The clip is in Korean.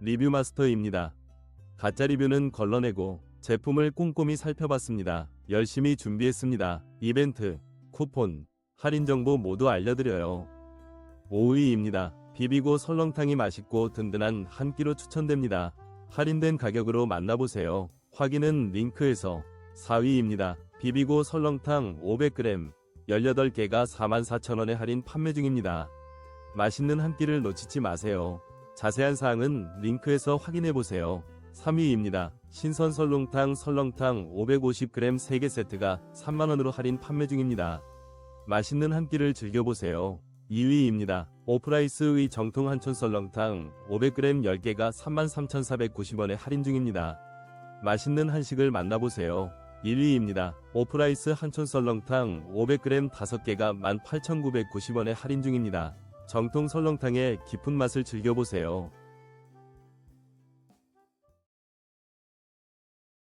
리뷰 마스터입니다. 가짜 리뷰는 걸러내고 제품을 꼼꼼히 살펴봤습니다. 열심히 준비했습니다. 이벤트, 쿠폰, 할인 정보 모두 알려드려요. 5위입니다. 비비고 설렁탕이 맛있고 든든한 한 끼로 추천됩니다. 할인된 가격으로 만나보세요. 확인은 링크에서 4위입니다. 비비고 설렁탕 500g 18개가 44,000원에 할인 판매 중입니다. 맛있는 한 끼를 놓치지 마세요. 자세한 사항은 링크에서 확인해 보세요. 3위입니다. 신선 설렁탕 설렁탕 550g 3개 세트가 3만원으로 할인 판매 중입니다. 맛있는 한 끼를 즐겨보세요. 2위입니다. 오프라이스의 정통 한촌 설렁탕 500g 10개가 33,490원에 할인 중입니다. 맛있는 한식을 만나보세요. 1위입니다. 오프라이스 한촌 설렁탕 500g 5개가 18,990원에 할인 중입니다. 정통 설렁탕의 깊은 맛을 즐겨보세요.